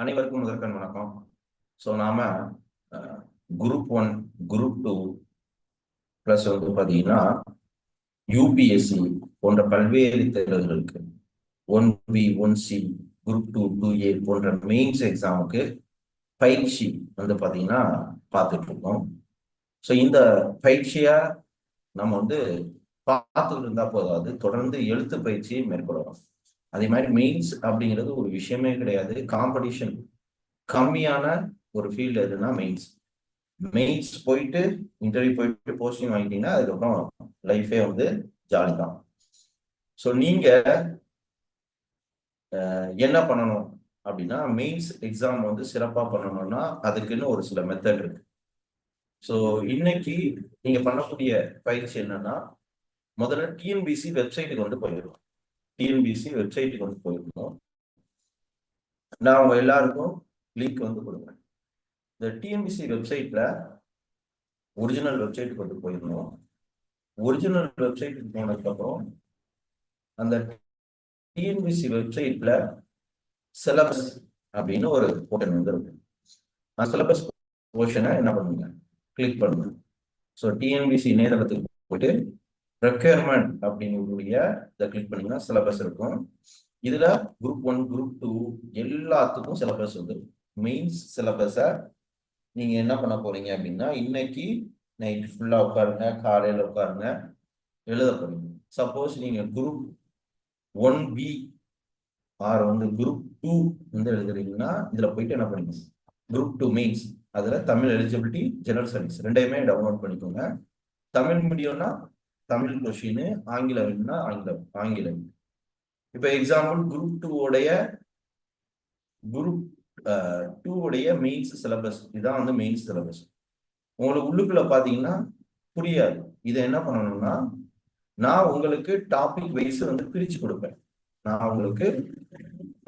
அனைவருக்கும் முதற்கண் வணக்கம். ஸோ நாம group one group two plus வந்து பார்த்தீங்கன்னா யூபிஎஸ்சி போன்ற பல்வேறு தேர்வுகளுக்கு one B one C group two two A போன்ற மெயின்ஸ் எக்ஸாமுக்கு பயிற்சி வந்து பார்த்தீங்கன்னா பார்த்துட்டு இருக்கோம் ஸோ இந்த பயிற்சியை நம்ம வந்து பார்த்துட்டு இருந்தா போதாது. தொடர்ந்து எழுத்து பயிற்சியை மேற்கொள்ளலாம். அதே மாதிரி மெயின்ஸ் அப்படிங்கிறது ஒரு விஷயமே கிடையாது. காம்படிஷன் கம்மியான ஒரு ஃபீல்டு எதுனா மெயின்ஸ் மெயின்ஸ் போயிட்டு இன்டர்வியூ போயிட்டு போஸ்டிங் வாங்கிட்டீங்கன்னா அதுக்கப்புறம் லைஃபே வந்து ஜாலி தான். ஸோ நீங்க என்ன பண்ணணும் அப்படின்னா மெயின்ஸ் எக்ஸாம் வந்து சிறப்பாக பண்ணணும்னா அதுக்குன்னு ஒரு சில மெத்தட் இருக்கு. ஸோ இன்னைக்கு நீங்க பண்ணக்கூடிய பயிற்சி என்னன்னா முதல்ல டிஎன்பிசி வெப்சைட்டுக்கு வந்து போயிடுவோம் டிஎன்பிசி வெப்சைட்டுக்கு வந்து போயிருந்தோம். நான் உங்க எல்லாருக்கும் லிங்க் வந்து கொடுக்குறேன். இந்த டிஎன்பிசி வெப்சைட்ல ஒரிஜினல் வெப்சைட்டுக்கு வந்து போயிருந்தோம். ஒரிஜினல் வெப்சைட்டுக்கு போனதுக்கப்புறம் அந்த டிஎன்பிசி வெப்சைட்ல சிலபஸ் அப்படின்னு ஒரு போர்ஷன் வந்து இருக்கு. அந்த சிலபஸ் போர்ஷனை என்ன பண்ணுங்க கிளிக் பண்ணுங்க ஸோ டிஎன்பிசி நேரத்துக்கு போயிட்டு ரெக்யர்மெண்ட் அப்படிங்கக்கூடிய இதை கிளிக் பண்ணீங்கன்னா சிலபஸ் இருக்கும். இதுல குரூப் ஒன் குரூப் டூ எல்லாத்துக்கும் சிலபஸ் வந்து மெயின்ஸ் சிலபஸை நீங்க என்ன பண்ண போறீங்க அப்படின்னா இன்னைக்கு நைட் ஃபுல்லா உட்காருங்க காலையில உட்காருங்க எழுத போறீங்க. சப்போஸ் நீங்க குரூப் ஒன் பி ஆர் வந்து குரூப் டூ வந்து எழுதுறீங்கன்னா இதுல போயிட்டு என்ன பண்ணுங்க? குரூப் டூ மெயின்ஸ் அதுல தமிழ் எலிஜிபிலிட்டி ஜெனரல் ஸ்டடிஸ் ரெண்டையுமே டவுன்லோட் பண்ணிக்கோங்க. தமிழ் மீடியம்னா தமிழ் கொஷின் ஆங்கிலம் ஆங்கிலம் ஆங்கிலம். இப்போ எக்ஸாம்பிள் குரூப் டூ உடைய குரூப் டூ உடைய மெயின்ஸ் சிலபஸ் இதுதான் வந்து மெயின்ஸ் சிலபஸ் உங்களுக்கு உள்ளுக்குள்ள பாத்தீங்கன்னா புரியாது. இதை என்ன பண்ணணும்னா நான் உங்களுக்கு டாபிக் வைஸ் வந்து பிரிச்சு கொடுப்பேன். நான் உங்களுக்கு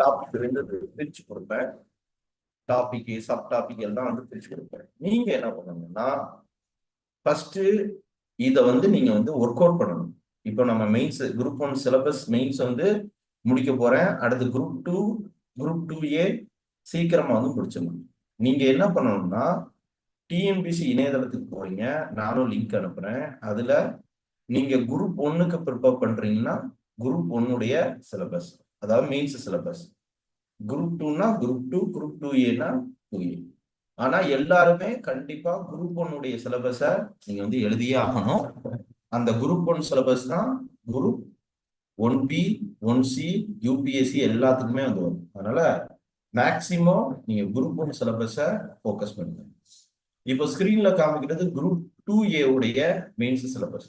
டாபிக் ரெண்டு பிரிச்சு கொடுப்பேன். டாபிக் சப் டாபிக் எல்லாம் வந்து பிரிச்சு கொடுப்பேன். நீங்க என்ன பண்ணணும்னா ஃபர்ஸ்ட் இதை வந்து நீங்க வந்து ஒர்க் அவுட் பண்ணணும். இப்போ நம்ம mains group one syllabus mains வந்து முடிக்க போறேன். அடுத்து group two group two A சீக்கிரமா வந்து முடிச்சிடணும். நீங்க என்ன பண்ணணும்னா டிஎன்பிசி இணையதளத்துக்கு போறீங்க. நானும் லிங்க் அனுப்புறேன். அதுல நீங்க குரூப் ஒன்னுக்கு ப்ரிப்பேர் பண்றீங்கன்னா குரூப் ஒன்னுடைய சிலபஸ் அதாவது மெயின்ஸ் சிலபஸ் குரூப் டூனா குரூப் டூ குரூப் டூ ஏனா டூ ஏ ஆனா எல்லாருமே கண்டிப்பா குரூப் ஒன்னுடைய சிலபஸை நீங்க வந்து எழுதியே ஆகணும். அந்த குரூப் ஒன் சிலபஸ் தான் group one B one C UPSC எல்லாத்துக்குமே வந்து வரும். அதனால மேக்சிமம் நீங்க குரூப் ஒன் சிலபஸை ஃபோக்கஸ் பண்ணுங்க. இப்போ ஸ்கிரீன்ல காமிக்கிறது குரூப் டூ ஏ உடைய மெயின்ஸ் சிலபஸ்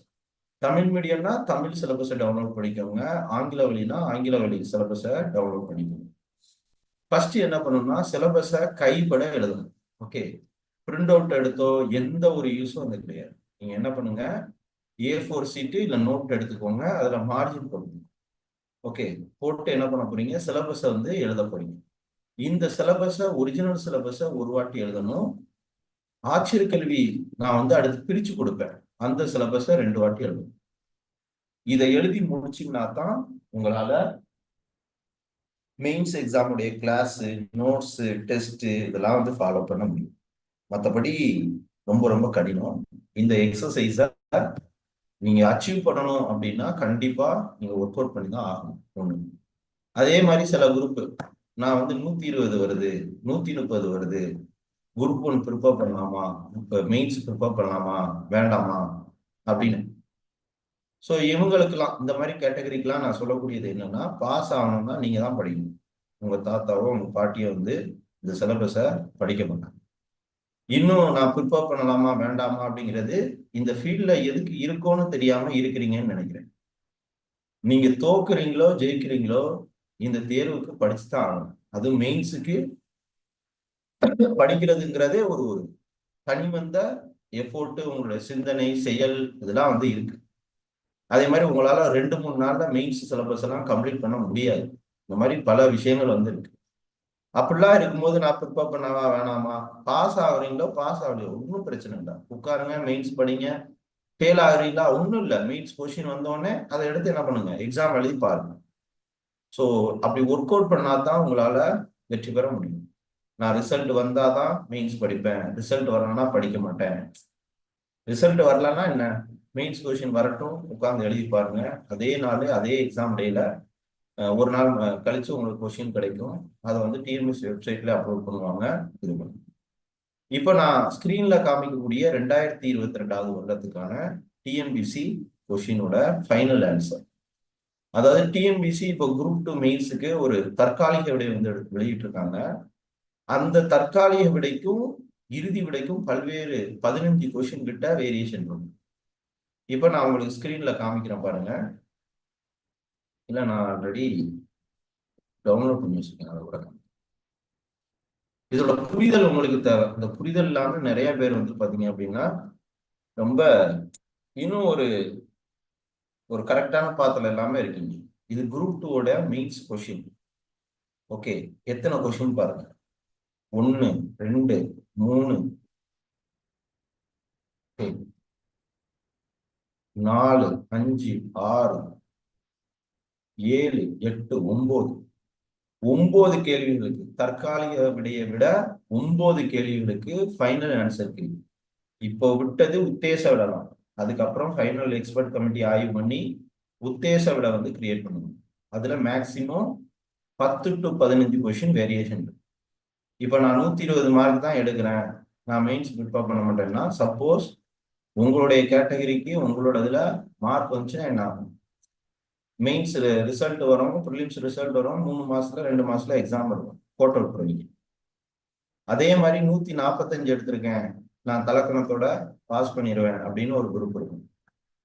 தமிழ் மீடியம்னா தமிழ் சிலபஸை டவுன்லோட் பண்ணிக்கோங்க. ஆங்கில வழினா ஆங்கில வழி சிலபஸை டவுன்லோட் பண்ணிக்கோங்க. ஃபர்ஸ்ட் என்ன பண்ணணும்னா சிலபஸை கைப்பட எழுதணும். ஓகே பிரிண்ட் அவுட் எடுத்தோ எந்த ஒரு யூஸும் அது கிடையாது. நீங்க என்ன பண்ணுங்க? ஏ ஃபோர் சீட்டு இல்லை நோட் எடுத்துக்கோங்க அதுல மார்ஜின் போடுங்க. ஓகே போட்டு என்ன பண்ண போறீங்க? சிலபஸை வந்து எழுத போறீங்க. இந்த சிலபஸை ஒரிஜினல் சிலபஸை ஒரு வாட்டி எழுதணும். ஆச்சரிய கல்வி நான் வந்து அடுத்து பிரிச்சு கொடுப்பேன். அந்த சிலபஸை ரெண்டு வாட்டி எழுதணும். இதை எழுதி முடிச்சிங்கன்னா தான் உங்களால மெயின்ஸ் எக்ஸாமுடைய கிளாஸு நோட்ஸு டெஸ்ட்டு இதெல்லாம் வந்து ஃபாலோ பண்ண முடியும். மற்றபடி ரொம்ப ரொம்ப கடினம். இந்த எக்ஸசைஸை நீங்கள் அச்சீவ் பண்ணணும் அப்படின்னா கண்டிப்பாக நீங்கள் ஒர்க் அவுட் பண்ணி தான் ஆகணும். ஒன்று அதே மாதிரி சில குரூப்பு நான் வந்து நூற்றி இருபது வருது நூற்றி முப்பது வருது. குரூப் ஒன்று ப்ரிப்பேர் பண்ணலாமா? இப்போ மெயின்ஸ் ப்ரிப்பேர் பண்ணலாமா? வேண்டாமா? அப்படின்னு. ஸோ இவங்களுக்கெல்லாம் இந்த மாதிரி கேட்டகரிக்கெல்லாம் நான் சொல்லக்கூடியது என்னன்னா பாஸ் ஆகணும்னா நீங்க தான் படிக்கணும். உங்க தாத்தாவோ உங்க பாட்டியோ வந்து இந்த சிலபஸை படிக்க மாட்டாங்க. இன்னும் நான் ப்ரிப்பேர் பண்ணலாமா வேண்டாமா அப்படிங்கிறது இந்த ஃபீல்டில் எதுக்கு இருக்கோன்னு தெரியாம இருக்கிறீங்கன்னு நினைக்கிறேன். நீங்க தோக்குறீங்களோ ஜெயிக்கிறீங்களோ இந்த தேர்வுக்கு படிச்சுதான் ஆகணும். அதுவும் மெயின்ஸுக்கு படிக்கிறதுங்கிறதே ஒரு ஒரு தனிவந்த எஃபோர்ட்டு உங்களுடைய சிந்தனை செயல் இதெல்லாம் வந்து இருக்கு. அதே மாதிரி உங்களால ரெண்டு மூணு நாள்ல மெயின்ஸ் சிலபஸ் எல்லாம் கம்ப்ளீட் பண்ண முடியாது. இந்த மாதிரி பல விஷயங்கள் வந்துருக்கு. அப்படிலாம் இருக்கும்போது நான் ப்ரிப்பேர் பண்ணவா வேணாமா? பாஸ் ஆகுறீங்களோ பாஸ் ஆகலையோ ஒன்றும் பிரச்சனை இல்லை. உட்காருங்க மெயின்ஸ் படிங்க. ஃபெயில் ஆகுறீங்களா? ஒன்றும் இல்லை. மெயின்ஸ் கொஸ்டின் வந்தோடனே அதை எடுத்து என்ன பண்ணுங்க? எக்ஸாம் எழுதி பாருங்க. ஸோ அப்படி ஒர்க் அவுட் பண்ணாதான் உங்களால வெற்றி பெற முடியும். நான் ரிசல்ட் வந்தாதான் மெயின்ஸ் படிப்பேன். ரிசல்ட் வரலன்னா படிக்க மாட்டேன். ரிசல்ட் வரலன்னா என்ன? மெயின்ஸ் கொஷின் வரட்டும். உட்காந்து எழுதி பாருங்க. அதே நாள் அதே எக்ஸாம் டேல ஒரு நாள் கழிச்சு உங்களுக்கு கொஷின் கிடைக்கும். அதை வந்து டிஎம்எஸ் வெப்சைட்ல அப்லோட் பண்ணுவாங்க. இது பண்ணுங்க இப்போ நான் ஸ்க்ரீன்ல காமிக்கக்கூடிய ரெண்டாயிரத்தி இருபத்தி ரெண்டாவது வருடத்துக்கான டிஎன்பிசி கொஷினோட ஃபைனல் ஆன்சர் அதாவது டிஎன்பிசி இப்போ குரூப் டூ மெயின்ஸுக்கு ஒரு தற்காலிக விடை வந்து வெளியிட்டிருக்காங்க. அந்த தற்காலிக விடைக்கும் இறுதி விடைக்கும் பல்வேறு பதினஞ்சு கொஷின் கிட்ட வேரியேஷன் இருக்கும் இப்போ நான் உங்களுக்கு ஸ்க்ரீனில் காமிக்கிறேன் பாருங்க. இல்லை நான் ஆல்ரெடி டவுன்லோட் பண்ணி வச்சிருக்கேன் அதை கூட இதோட புரிதல் உங்களுக்கு தேவை. இந்த புரிதல் இல்லாமல் நிறைய பேர் வந்து பாத்தீங்க அப்படின்னா ரொம்ப இன்னும் ஒரு ஒரு கரெக்டான பாத்திரம் எல்லாமே இருக்கீங்க. இது குரூப் டூவோட மெயின்ஸ் கொஷின் ஓகே எத்தனை கொஷின் பாருங்க. ஒன்று ரெண்டு மூணு. நாலு அஞ்சு ஆறு ஏழு எட்டு ஒன்பது ஒன்பது கேள்விகளுக்கு தற்காலிக விடையை விட ஒன்பது கேள்விகளுக்கு ஃபைனல் ஆன்சர் கேள்வி. இப்போ விட்டது உத்தேச விடலாம். அதுக்கப்புறம் ஃபைனல் எக்ஸ்பர்ட் கமிட்டி ஆய்வு பண்ணி உத்தேச விட வந்து கிரியேட் பண்ணணும் அதுல மேக்சிமம் பத்து டு பதினஞ்சு கொஷின் வேரியேஷன் இப்போ நான் நூத்தி இருபது மார்க் தான் எடுக்கிறேன். நான் மெயின்ஸ் ப்ரிப்பேர் பண்ண மாட்டேன்னா சப்போஸ் உங்களுடைய கேட்டகரிக்கு உங்களோட இதுல மார்க் வந்துச்சுன்னா என்ன ஆகும்? மெயின்ஸ் ரிசல்ட் வரும் ப்ரிலிம்ஸ் ரிசல்ட் வரும் மூணு மாசத்துல ரெண்டு மாசத்துல எக்ஸாம் வரும் போட்டோ விட்டுருவீங்க அதே மாதிரி நூத்தி நாற்பத்தஞ்சு எடுத்திருக்கேன். நான் தலக்கணத்தோட பாஸ் பண்ணிடுவேன் அப்படின்னு ஒரு குரூப் இருக்கும்.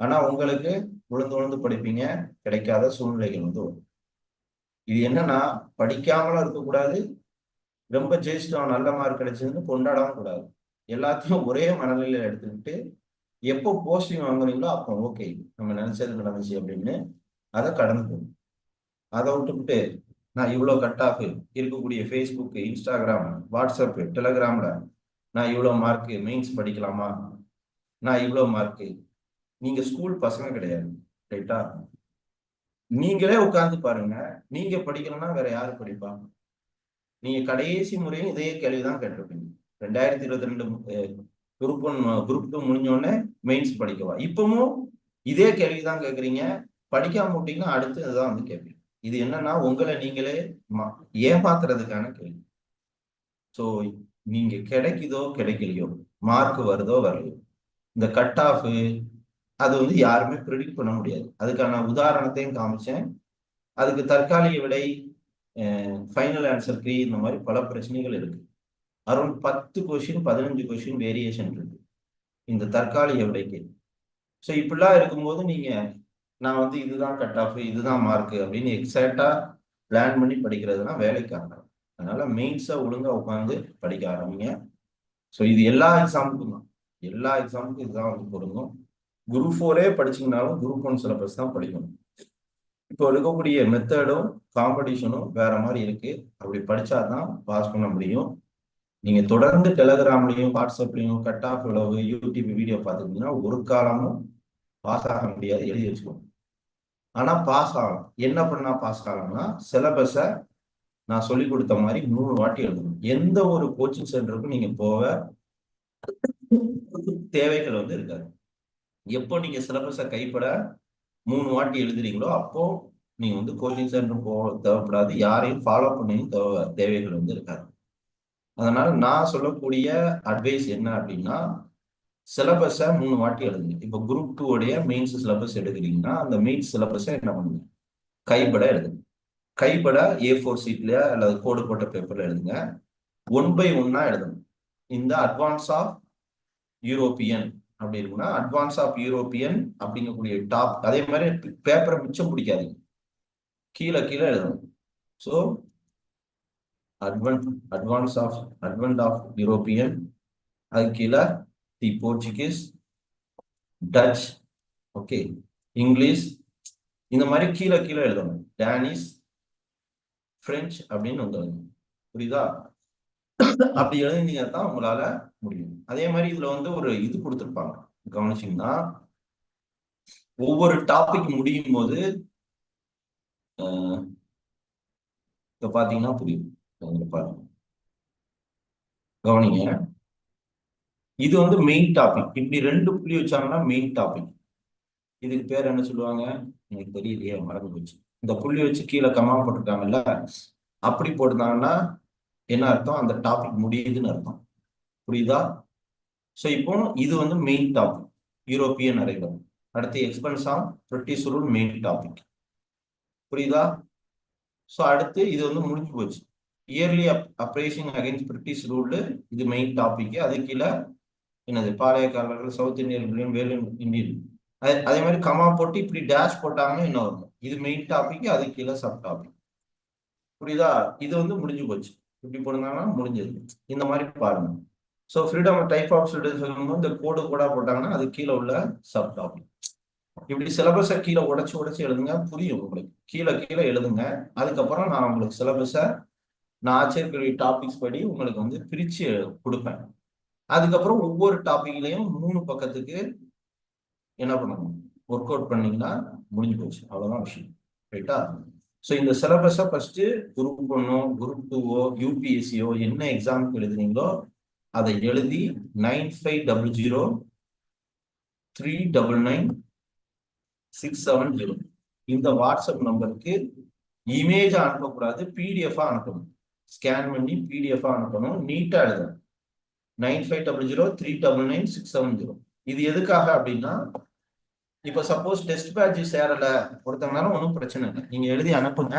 ஆனா உங்களுக்கு உளுந்து உளுந்து படிப்பீங்க கிடைக்காத சூழ்நிலைகள் வந்து வரும். இது என்னன்னா படிக்காமலும் இருக்கக்கூடாது ரொம்ப ஜெயிச்சிட்டோம் நல்ல மார்க் கிடைச்சதுன்னு கொண்டாடவும் கூடாது. எல்லாத்தையும் ஒரே மனநிலையில எடுத்துக்கிட்டு எப்போ போஸ்டிங் வாங்குறீங்களோ அப்போ ஓகே நம்ம நினைச்சது நடந்துச்சு அப்படின்னு அதை கடந்து போகணும். அதை விட்டுவிட்டு நான் இவ்வளோ கட் ஆஃப் இருக்கக்கூடிய ஃபேஸ்புக்கு இன்ஸ்டாகிராம் வாட்ஸ்அப்பு டெலகிராமில் நான் இவ்வளோ மார்க்கு மெயின்ஸ் படிக்கலாமா? நான் இவ்வளோ மார்க்கு நீங்கள் ஸ்கூல் பசங்க கிடையாது ரைட்டா நீங்களே உட்காந்து பாருங்க நீங்க படிக்கலன்னா வேற யாரு படிப்பாங்க நீங்க கடைசி முறையும் இதே கேள்விதான் கேட்டிருப்பீங்க. ரெண்டாயிரத்தி இருபத்தி ரெண்டு குரூப் ஒன் குரூப் டூ முடிஞ்சோடனே மெயின்ஸ் படிக்கவா இப்பவும் இதே கேள்விதான் கேட்குறீங்க. படிக்காம விட்டீங்கன்னா அடுத்து இதுதான் வந்து கேட்பீங்க. இது என்னன்னா உங்களை நீங்களே ஏமாத்துறதுக்கான கேள்வி. ஸோ நீங்க கிடைக்குதோ கிடைக்கலையோ மார்க் வருதோ வரலையோ இந்த கட் ஆஃப் அது வந்து யாருமே ப்ரிடிக்ட் பண்ண முடியாது. அதுக்கான உதாரணத்தையும் காமிச்சேன். அதுக்கு தற்காலிக விடை ஃபைனல் ஆன்சர் த்ரீ இந்த மாதிரி பல பிரச்சனைகள் இருக்கு. அரௌண்ட் பத்து கொஷின் பதினஞ்சு கொஷின் வேரியேஷன் இருக்கு. இந்த தற்காலிக விடைக்கு ஸோ இப்படிலாம் இருக்கும்போது நீங்க நான் வந்து இதுதான் கட் ஆஃப் இதுதான் மார்க் அப்படின்னு எக்ஸாக்டா பிளான் பண்ணி படிக்கிறதுனா வேலைக்கு ஆகணும் அதனால மெயின்ஸா ஒழுங்கா உட்காந்து படிக்க ஆரம்பிங்க. ஸோ இது எல்லா எக்ஸாமுக்கும் தான். எல்லா எக்ஸாமுக்கும் இதுதான் வந்து பொருந்தும். குரூப் ஃபோரே படிச்சீங்கனாலும் குரூப் ஒன் சிலபஸ் தான் படிக்கணும். இப்போ இருக்கக்கூடிய மெத்தடும் காம்படிஷனும் வேற மாதிரி இருக்கு. அப்படி படிச்சாதான் பாஸ் பண்ண முடியும். நீங்க தொடர்ந்து டெலகிராம்லயும் வாட்ஸ்அப்லயும் கட் ஆஃப் உழவு யூடியூப் வீடியோ பார்த்துக்கிட்டீங்கன்னா ஒரு காலமும் பாஸ் ஆக முடியாது. எழுதி வச்சுக்கோங்க. ஆனா பாஸ் ஆகலாம் என்ன பண்ணா பாஸ் ஆகலாம்னா சிலபஸை நான் சொல்லி கொடுத்த மாதிரி மூணு வாட்டி எழுதணும். எந்த ஒரு கோச்சிங் சென்டருக்கும் நீங்க போக தேவைகள் வந்து இருக்காது. எப்போ நீங்க சிலபஸை கைப்பட மூணு வாட்டி எழுதுறீங்களோ அப்போ நீங்கள் வந்து கோச்சிங் சென்டர் போக தேவைப்படாது. யாரையும் ஃபாலோ பண்ணி தேவை தேவைகள் வந்து இருக்காது. அதனால நான் சொல்லக்கூடிய அட்வைஸ் என்ன அப்படின்னா சிலபஸை மூணு வாட்டி எழுதுங்க. இப்போ குரூப் டூ உடைய மெயின்ஸ் சிலபஸ் எடுக்கிறீங்கன்னா அந்த மெயின்ஸ் சிலபஸை என்ன பண்ணுங்க? கைப்பட எழுதுங்க. கைப்பட ஏ ஃபோர் சீட்லயா அல்லது கோடு போட்ட பேப்பர்ல எழுதுங்க. ஒன் பை ஒன்னா எழுதணும். இந்த அட்வான்ஸ் ஆஃப் யூரோப்பியன் அப்படி இருக்குன்னா அட்வான்ஸ் ஆஃப் யூரோப்பியன் அப்படிங்கக்கூடிய டாப் அதே மாதிரி பேப்பரை மிச்சம் பிடிக்காதீங்க. கீழே கீழே எழுதணும். So advent advance of advent of European அது கீழே the Portuguese Dutch okay English இந்த மாதிரி கீழே கீழே எழுதணும். டேனிஸ் பிரெஞ்சு அப்படின்னு வந்துடுங்க புரியுதா? அப்படி எழுதினீங்க தான் உங்களால முடியும். அதே மாதிரி இதுல வந்து ஒரு இது கொடுத்துருப்பாங்க. கவனிச்சிங்கன்னா ஒவ்வொரு டாபிக் முடியும் போது இப்ப பாத்தீங்கன்னா புரியும். பாருங்க. கவனிங்க. இது வந்து மெயின் டாபிக் இப்படி ரெண்டு புள்ளி வச்சாங்கன்னா மெயின் டாபிக் இதுக்கு பேர் என்ன சொல்லுவாங்க? எனக்கு தெரியலையே மறந்து போச்சு. இந்த புள்ளி வச்சு கீழே கமா போட்டிருக்காங்கல்ல அப்படி போட்டிருந்தாங்கன்னா என்ன அர்த்தம்? அந்த டாபிக் முடியுதுன்னு அர்த்தம். புரியுதா? ஸோ இப்போ இது வந்து மெயின் டாபிக் யூரோப்பியன் அரைவல் அடுத்து expense of British rule main topic புரியுதா? ஸோ அடுத்து இது வந்து முடிஞ்சு போச்சு. Early up uprising against British rule இது மெயின் டாபிக் அது கீழே என்னது? பாளையக்காரர்கள் சவுத் இந்தியன் வேலு இந்தியன் அதே அதே மாதிரி கமா போட்டு இப்படி டேஷ் போட்டாங்கன்னா என்ன வரும்? இது மெயின் டாபிக் அது கீழே சப் டாபிக் புரியுதா? இது வந்து முடிஞ்சு போச்சு. இப்படி போடுங்கன்னா முடிஞ்சது. இந்த மாதிரி பாருங்க. So freedom type of student சொல்லும்போது இந்த கோடு கூட போட்டாங்கன்னா அது கீழே உள்ள சப் டாபிக் இப்படி சிலபஸை கீழே உடச்சு உடச்சி எழுதுங்க புரியும் உங்களுக்கு. கீழே கீழே எழுதுங்க. அதுக்கப்புறம் நான் உங்களுக்கு சிலபஸை நான் ஆச்சரியக்கூடிய டாபிக்ஸ் படி உங்களுக்கு வந்து பிரித்து கொடுப்பேன். அதுக்கப்புறம் ஒவ்வொரு டாபிக்லையும் மூணு பக்கத்துக்கு என்ன பண்ணணும்? ஒர்க் அவுட் பண்ணீங்கன்னா முடிஞ்சு போச்சு. அவ்வளோதான் விஷயம். ரைட்டா ஸோ இந்த சிலபஸை ஃபர்ஸ்ட் குரூப் ஒன்னோ குரூப் டூவோ யூபிஎஸ்சியோ என்ன எக்ஸாமுக்கு எழுதுனீங்களோ அதை எழுதி nine five double zero three double nine six seven zero இந்த வாட்ஸ்அப் நம்பருக்கு இமேஜ் அனுப்பக்கூடாது பிடிஎஃபாக அனுப்பணும். ஸ்கேன் பண்ணி பிடிஎஃபாக அனுப்பணும் நீட்டாக எழுதணும். Nine five double zero three double nine six seven zero இது எதுக்காக அப்படின்னா இப்போ சப்போஸ் டெஸ்ட் பேட்ச் சேரல ஒருத்தங்கனாலும் ஒன்றும் பிரச்சனை இல்லை. நீங்க எழுதி அனுப்புங்க.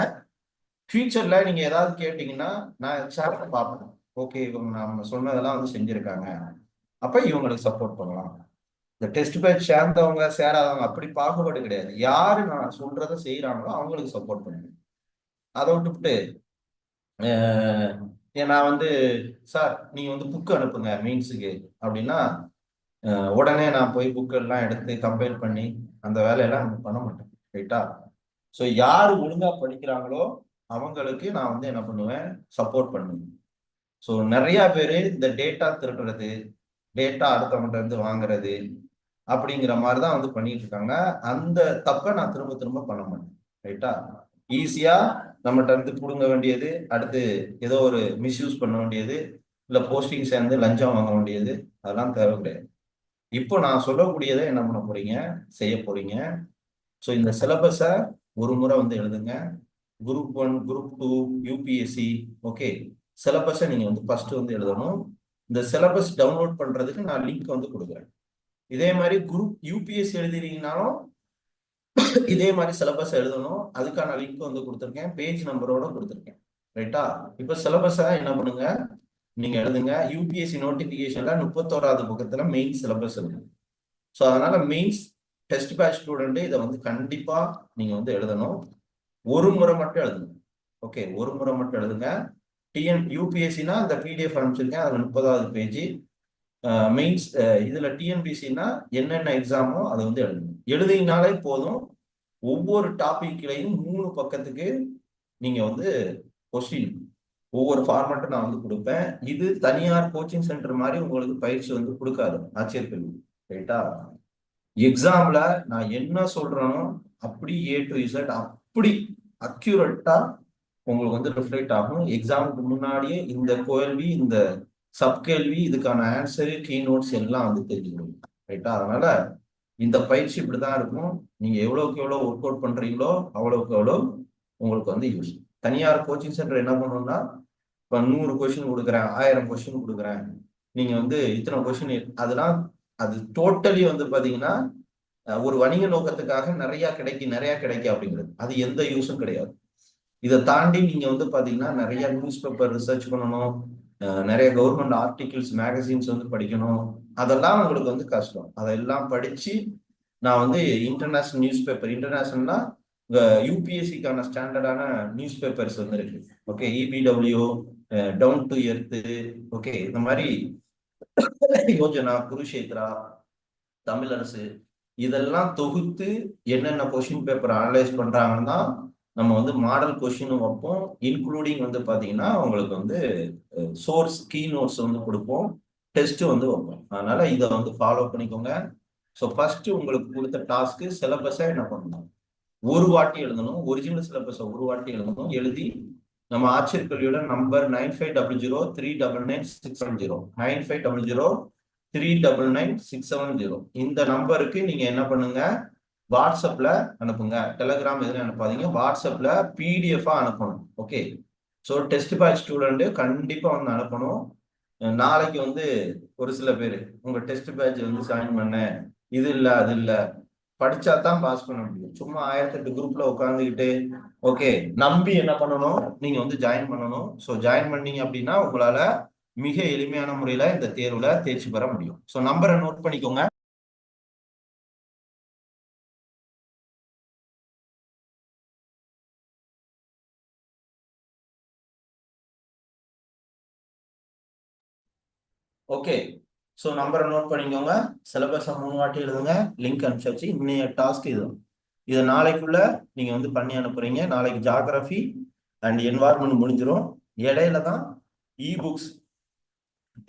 ஃபியூச்சர்ல நீங்க ஏதாவது கேட்டீங்கன்னா நான் சேனலை பார்ப்பேன் ஓகே இவங்க நம்ம சொன்னதெல்லாம் வந்து செஞ்சிருக்காங்க. அப்ப இவங்களுக்கு சப்போர்ட் பண்ணலாம். இந்த டெஸ்ட் பேட்ச் சேர்ந்தவங்க சேராதவங்க அப்படி பாகுபாடு கிடையாது. யாரு நான் சொல்றத செய்யறாங்களோ அவங்களுக்கு சப்போர்ட் பண்ணுங்க. அதை விட்டுவிட்டு நான் வந்து சார் நீங்க வந்து புக் அனுப்புங்க மீன்ஸுக்கு அப்படின்னா உடனே நான் போய் புக்கெல்லாம் எடுத்து கம்பைல் பண்ணி அந்த வேலையெல்லாம் நம்ம பண்ண மாட்டேன் ரைட்டா ஸோ யார் ஒழுங்காக படிக்கிறாங்களோ அவங்களுக்கு நான் வந்து என்ன பண்ணுவேன் சப்போர்ட் பண்ணுவேன். ஸோ நிறையா பேர் இந்த டேட்டா திருடுறது டேட்டா அடுத்தவங்கிட்ட இருந்து வாங்குறது அப்படிங்கிற மாதிரி தான் வந்து பண்ணிட்டு இருக்காங்க. அந்த தப்பை நான் திரும்ப திரும்ப பண்ண மாட்டேன் ரைட்டா ஈஸியா நம்மகிட்ட இருந்து பிடுங்க வேண்டியது அடுத்து ஏதோ ஒரு மிஸ்யூஸ் பண்ண வேண்டியது இல்லை போஸ்டிங் சேர்ந்து லஞ்சம் வாங்க வேண்டியது அதெல்லாம் தேவை கிடையாது. இப்போ நான் சொல்லக்கூடியதை என்ன பண்ண போறீங்க? செய்ய போறீங்க. ஸோ இந்த சிலபஸை ஒரு முறை வந்து எழுதுங்க. Group one group two UPSC okay சிலபஸை நீங்கள் வந்து ஃபர்ஸ்ட் வந்து எழுதணும். இந்த சிலபஸ் டவுன்லோட் பண்ணுறதுக்கு நான் லிங்க் வந்து கொடுக்குறேன். இதே மாதிரி குரூப் யூபிஎஸ்சி எழுதுறீங்கனாலும் இதே மாதிரி சிலபஸ் எழுதணும். அதுக்கான லிங்க் வந்து கொடுத்துருக்கேன். பேஜ் நம்பரோட கொடுத்துருக்கேன். ரைட்டா இப்போ சிலபஸை என்ன பண்ணுங்க? நீங்க எழுதுங்க யூபிஎஸ்சி நோட்டிபிகேஷன்ல முப்பத்தோராவது பக்கத்துல மெயின் சிலபஸ் இருக்கு. ஸோ அதனால மெயின்ஸ் டெஸ்ட் பேட்ச் ஸ்டூடெண்ட் இதை வந்து கண்டிப்பா நீங்க வந்து எழுதணும். ஒரு முறை மட்டும் எழுதுங்க. ஓகே ஒரு முறை மட்டும் எழுதுங்க. டிஎன் யூபிஎஸ்சினா அந்த பிடிஎஃப் அனுப்பிச்சிருக்கேன் அதில் முப்பதாவது பேஜ் மெயின்ஸ் இதுல டிஎன்பிசினா என்னென்ன எக்ஸாமோ அதை வந்து எழுதுங்க. எழுதினாலே போதும். ஒவ்வொரு டாபிக்லையும் மூணு பக்கத்துக்கு நீங்க வந்து கொஸ்டின் ஒவ்வொரு ஃபார்மேட்டும் நான் வந்து கொடுப்பேன். இது தனியார் கோச்சிங் சென்டர் மாதிரி உங்களுக்கு பயிற்சி வந்து கொடுக்காது. ஆச்சரியக்கல்வி ரைட்டா எக்ஸாம்ல நான் என்ன சொல்றேனோ அப்படி ஏ டு இசட் அப்படி அக்யூரட்டா உங்களுக்கு வந்து ரிஃப்ளெக்ட் ஆகும். எக்ஸாமுக்கு முன்னாடியே இந்த கேள்வி இந்த சப் கேள்வி இதுக்கான ஆன்சரு கீ நோட்ஸ் எல்லாம் வந்து தெரிஞ்சுக்கணும் ரைட்டா அதனால இந்த பயிற்சி இப்படிதான் இருக்கும். நீங்க எவ்வளவுக்கு எவ்வளவு ஒர்க் அவுட் பண்றீங்களோ அவ்வளவுக்கு எவ்வளவு உங்களுக்கு வந்து யூஸ் தனியார் கோச்சிங் சென்டர் என்ன பண்ணணும்னா இப்போ நூறு கொஷின் கொடுக்குறேன் ஆயிரம் கொஷின் கொடுக்குறேன். நீங்கள் வந்து இத்தனை கொஷின் அதெல்லாம் அது டோட்டலி வந்து பார்த்தீங்கன்னா ஒரு வணிக நோக்கத்துக்காக நிறையா கிடைக்கு நிறையா கிடைக்கும் அப்படிங்கிறது. அது எந்த யூஸும் கிடையாது. இதை தாண்டி நீங்கள் வந்து பார்த்தீங்கன்னா நிறைய நியூஸ் பேப்பர் ரிசர்ச் பண்ணணும் நிறைய கவர்மெண்ட் ஆர்டிகிள்ஸ் மேகசின்ஸ் வந்து படிக்கணும். அதெல்லாம் உங்களுக்கு வந்து கஷ்டம். அதெல்லாம் படித்து நான் வந்து இன்டர்நேஷ்னல் நியூஸ் பேப்பர் இன்டர்நேஷ்னல்னா யூபிஎஸ்சிக்கான ஸ்டாண்டர்டான நியூஸ் பேப்பர்ஸ் வந்து இருக்கு okay EPW down to earth okay இந்த மாதிரி யோஜனா குருஷேத்ரா தமிழரசு இதெல்லாம் தொகுத்து என்னென்ன கொஷின் பேப்பர் அனலைஸ் பண்றாங்கன்னா நம்ம வந்து மாடல் கொஷினும் வைப்போம். இன்க்ளூடிங் வந்து பாத்தீங்கன்னா உங்களுக்கு வந்து சோர்ஸ் கீ நோட்ஸ் வந்து கொடுப்போம். டெஸ்ட் வந்து வைப்போம். அதனால இதை வந்து ஃபாலோ பண்ணிக்கோங்க. ஸோ ஃபர்ஸ்ட் உங்களுக்கு கொடுத்த டாஸ்க்கு சிலபஸை என்ன பண்ணணும்? ஒரு வாட்டி எழுதணும் ஒரிஜினல் சிலபஸை ஒரு வாட்டி எழுதணும் எழுதி நம்ம ஆட்சியர் கல்வியோட number nine five double zero three double nine six seven zero nine five double zero three double nine six seven zero இந்த நம்பருக்கு நீங்க என்ன பண்ணுங்க? வாட்ஸ்அப்ல அனுப்புங்க. டெலகிராம் எதுவும் அனுப்பாதீங்க? வாட்ஸ்அப்ல பிடிஎஃபா அனுப்பணும். Okay so test batch student கண்டிப்பா வந்து அனுப்பணும். நாளைக்கு வந்து ஒரு சில பேர் உங்க டெஸ்ட் பேட்ச் வந்து ஜாயின் பண்ண. இது இல்லை அது இல்லை. படிச்சா தான் பாஸ் பண்ண முடியும். சும்மா ஆயிரத்தெட்டு குரூப்ல உட்காந்துக்கிட்டு ஓகே நம்பி என்ன பண்ணணும்? நீங்க வந்து ஜாயின் பண்ணணும். ஸோ ஜாயின் பண்ணீங்க அப்படின்னா உங்களால மிக எளிமையான முறையில இந்த தேர்வுல தேர்ச்சி பெற முடியும். ஸோ நம்பரை நோட் பண்ணிக்கோங்க. ஓகே ஸோ நம்பரை நோட் பண்ணிக்கோங்க. சிலபஸை மூணு வாட்டி எழுதுங்க. லிங்க் அனுப்பிச்சாச்சு இன்னைய டாஸ்க் இது. இதை நாளைக்குள்ள நீங்கள் வந்து பண்ணி அனுப்புறீங்க. நாளைக்கு ஜாகிரபி அண்ட் என்வாரன்மெண்ட் முடிஞ்சிடும் இடையில தான் இ புக்ஸ்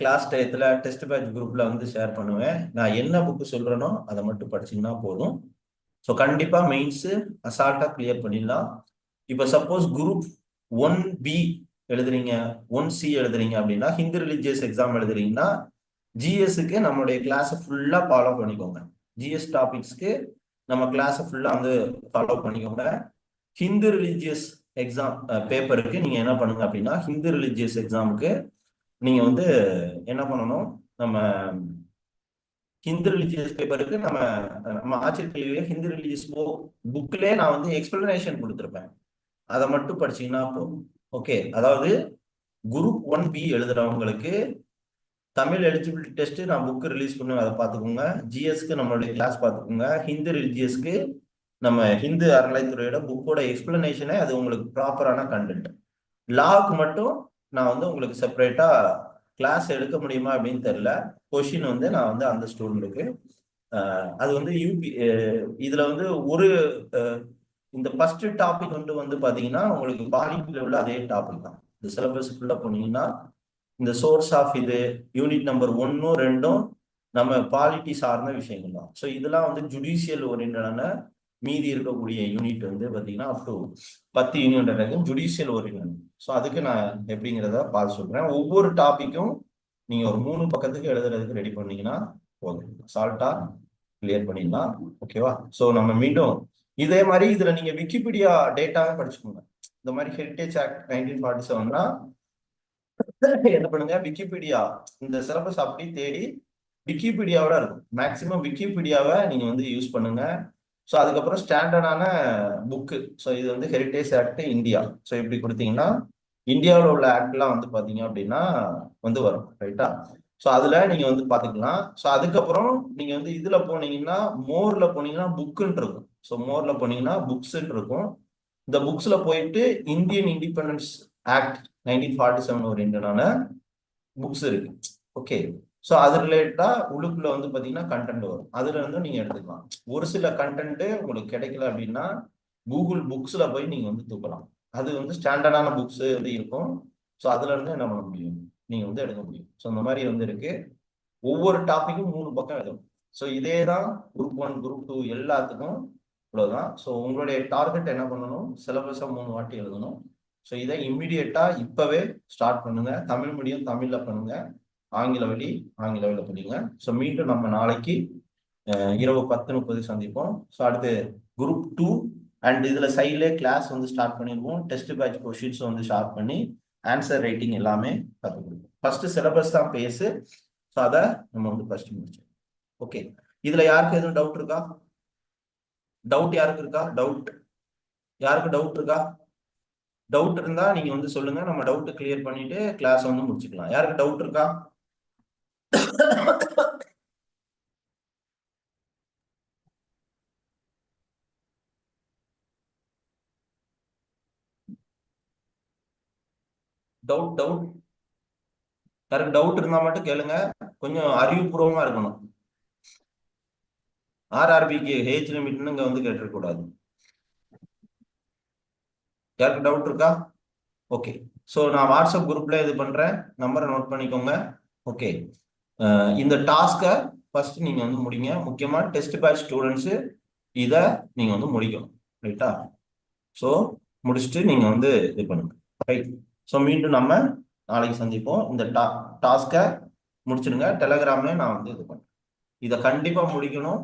கிளாஸ் டயத்தில் டெஸ்ட் பேட்ச் குரூப்பில் வந்து ஷேர் பண்ணுவேன். நான் என்ன புக்கு சொல்கிறேனோ அதை மட்டும் படிச்சிங்கன்னா போதும். ஸோ கண்டிப்பாக மெயின்ஸு அசால்ட்டாக கிளியர் பண்ணிடலாம். இப்போ சப்போஸ் குரூப் ஒன் பி எழுதுறீங்க. ஒன் சி எழுதுறீங்க அப்படின்னா ஹிந்து ரிலீஜியஸ் எக்ஸாம் எழுதுறீங்கன்னா ஜிஎஸ்க்கு நம்மளுடைய கிளாஸை ஃபுல்லாக ஃபாலோ பண்ணிக்கோங்க. ஜிஎஸ் டாபிக்ஸ்க்கு நம்ம கிளாஸை ஃபுல்லாக வந்து ஃபாலோ பண்ணிக்கோங்க. ஹிந்து ரிலிஜியஸ் எக்ஸாம் பேப்பருக்கு நீங்கள் என்ன பண்ணுங்க அப்படின்னா ஹிந்து ரிலிஜியஸ் எக்ஸாமுக்கு நீங்கள் வந்து என்ன பண்ணணும்? நம்ம ஹிந்து ரிலிஜியஸ் பேப்பருக்கு நம்ம நம்ம ஆட்சியர் கல்வியில ஹிந்து ரிலிஜியஸ் புக்கிலே நான் வந்து எக்ஸ்பிளனேஷன் கொடுத்துருப்பேன். அதை மட்டும் படிச்சீங்கன்னா போதும். ஓகே அதாவது குரூப் ஒன் பி எழுதுறவங்களுக்கு தமிழ் எலிஜிபிலிட்டி டெஸ்ட் நான் புக் ரிலீஸ் பண்ணுவேன் அதை பார்த்துக்கோங்க. ஜிஎஸ்க்கு நம்மளுடைய கிளாஸ் பார்த்துக்கோங்க. ஹிந்து ரிலிஜியஸ்க்கு நம்ம ஹிந்து அறநிலைத்துறையோட புக்கோட எக்ஸ்பிளனேஷனே அது உங்களுக்கு ப்ராப்பரான கண்டென்ட் லாக்கு மட்டும் நான் வந்து உங்களுக்கு செப்பரேட்டா கிளாஸ் எடுக்க முடியுமா அப்படின்னு தெரியல. கொஷின் வந்து நான் வந்து அந்த ஸ்டூடெண்ட்டுக்கு அது வந்து யூபி இதுல வந்து ஒரு இந்த ஃபர்ஸ்ட் டாபிக் வந்து வந்து பாத்தீங்கன்னா உங்களுக்கு பாலிட்டில உள்ள அதே டாபிக் தான். இந்த சிலபஸ்க்குள்ள போனீங்கன்னா இந்த சோர்ஸ் ஆஃப் இது யூனிட் நம்பர் ஒன்னும் ரெண்டும் நம்ம பாலிட்டி சார்ந்த விஷயங்கள் தான். ஸோ இதெல்லாம் வந்து ஜுடிஷியல் ஓரியன்டான மீதி இருக்கக்கூடிய யூனிட் வந்து பார்த்தீங்கன்னா அப் டு பத்து யூனிட் இருக்கும் ஜுடிஷியல் ஓரியன்ட் ஸோ அதுக்கு நான் எப்படிங்கிறத பார்த்து சொல்கிறேன் ஒவ்வொரு டாப்பிக்கும் நீங்கள் ஒரு மூணு பக்கத்துக்கு எழுதுறதுக்கு ரெடி பண்ணீங்கன்னா போதும். சால்ட்டா கிளியர் பண்ணிடலாம். ஓகேவா ஸோ நம்ம மீண்டும் இதே மாதிரி இதில் நீங்கள் விக்கிபீடியா டேட்டாவும் படிச்சுக்கோங்க. இந்த மாதிரி ஹெரிட்டேஜ் ஆக்ட் நைன்டீன் ஃபார்ட்டி செவன்னா என்ன பண்ணுங்க? விக்கிபீடியா இந்த சிலபஸ் அப்படி தேடி விக்கிபீடியாவோட இருக்கும். மேக்சிமம் விக்கிபீடியாவை நீங்க வந்து யூஸ் பண்ணுங்க. ஸோ அதுக்கப்புறம் ஸ்டாண்டர்டான புக்கு ஸோ இது வந்து ஹெரிட்டேஜ் ஆக்ட் இந்தியா ஸோ இப்படி கொடுத்தீங்கன்னா இந்தியாவில் உள்ள ஆக்ட்லாம் வந்து பார்த்தீங்க அப்படின்னா வந்து வரும். ரைட்டா ஸோ அதில் நீங்கள் வந்து பார்த்துக்கலாம். ஸோ அதுக்கப்புறம் நீங்கள் வந்து இதில் போனீங்கன்னா மோரில் போனீங்கன்னா புக்குன்னு இருக்கும். ஸோ மோரில் போனீங்கன்னா புக்ஸுன்னு இருக்கும். இந்த புக்ஸில் போயிட்டு Indian independence act nineteen forty seven ஓரியன்டான books இருக்கு. ஓகே ஸோ அது ரிலேட்டடாக உள்ளுக்குள்ள வந்து பார்த்தீங்கன்னா கண்டென்ட் வரும். அதுல இருந்து நீங்க எடுத்துக்கலாம். ஒரு சில கண்டென்ட்டு உங்களுக்கு கிடைக்கல அப்படின்னா கூகுள் புக்ஸ்ல போய் நீங்க வந்து தூக்கலாம். அது வந்து ஸ்டாண்டர்டான புக்ஸ் வந்து இருக்கும். ஸோ அதுல இருந்து என்ன பண்ண முடியும்? நீங்க வந்து எடுக்க முடியும். ஸோ இந்த மாதிரி வந்து இருக்கு. ஒவ்வொரு டாப்பிக்கும் மூணு பக்கம் எழுதும். ஸோ இதே தான் குரூப் ஒன் குரூப் டூ எல்லாத்துக்கும் இவ்வளோதான் ஸோ உங்களுடைய டார்கெட் என்ன பண்ணணும்? சிலபஸாக மூணு வாட்டி எழுதணும். ஸோ இதை இம்மிடியட்டாக இப்போவே ஸ்டார்ட் பண்ணுங்க. தமிழ் மீடியம் தமிழில் பண்ணுங்க. ஆங்கில வழி ஆங்கில வழியில் படிங்க. ஸோ மீண்டும் நம்ம நாளைக்கு இரவு பத்து முப்பது சந்திப்போம். ஸோ அடுத்து குரூப் டூ அண்ட் இதில் சைட்லேயே கிளாஸ் வந்து ஸ்டார்ட் பண்ணிடுவோம். டெஸ்ட் பேட்ச் கொஷின்ஸ் வந்து ஸ்டார்ட் பண்ணி ஆன்சர் ரைட்டிங் எல்லாமே கற்றுக் கொடுப்போம். ஃபஸ்ட்டு சிலபஸ் தான் பேசு. ஸோ அதை நம்ம வந்து ஃபஸ்ட்டு முடிச்சோம் ஓகே இதில் யாருக்கு எதுவும் டவுட் இருக்கா? டவுட் யாருக்கு இருக்கா? டவுட் யாருக்கு டவுட் இருக்கா? டவுட் இருந்தா நீங்க வந்து சொல்லுங்க. நம்ம டவுட் கிளியர் பண்ணிட்டு கிளாஸ் வந்து முடிச்சுக்கலாம். யாருக்கு டவுட் இருக்கா? டவுட் டவுட் யாருக்கு டவுட் இருந்தா மட்டும் கேளுங்க. கொஞ்சம் அறிவுபூர்வமா இருக்கணும். ஆர்ஆர்பிக்கு ஹேஜ் லிமிட்னு இங்க வந்து கேட்டுக்கூடாது யாருக்கு டவுட் இருக்கா? ஓகே ஸோ நான் வாட்ஸ்அப் குரூப்ல இது பண்றேன். நம்பரை நோட் பண்ணிக்கோங்க. ஓகே இந்த டாஸ்க்கை ஃபர்ஸ்ட் நீங்க வந்து முடிங்க. முக்கியமா டெஸ்ட் பேட்ச் ஸ்டூடெண்ட்ஸ் இதை நீங்க வந்து முடிக்கணும். ரைட்டா ஸோ முடிச்சுட்டு நீங்க வந்து இது பண்ணுங்க. ரைட் ஸோ மீண்டும் நம்ம நாளைக்கு சந்திப்போம். இந்த டா டாஸ்கை முடிச்சிடுங்க. டெலகிராம்ல நான் வந்து இது பண்ணுறேன் இதை கண்டிப்பாக முடிக்கணும்.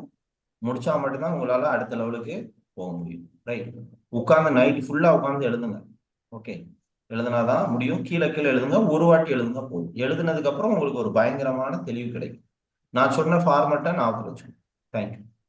முடிச்சா மட்டும்தான் உங்களால் அடுத்த லெவலுக்கு போக முடியும். ரைட் உட்காந்து நைட் ஃபுல்லாக உட்காந்து எழுதுங்க. ஓகே எழுதுனாதான் முடியும். கீழே கீழே எழுதுங்க. ஒரு வாட்டி எழுதுங்க போதும். எழுதுனதுக்கப்புறம் உங்களுக்கு ஒரு பயங்கரமான தெளிவு கிடைக்கும். நான் சொன்ன ஃபார்மட்டை நான் வச்சுக்கணும். தேங்க்யூ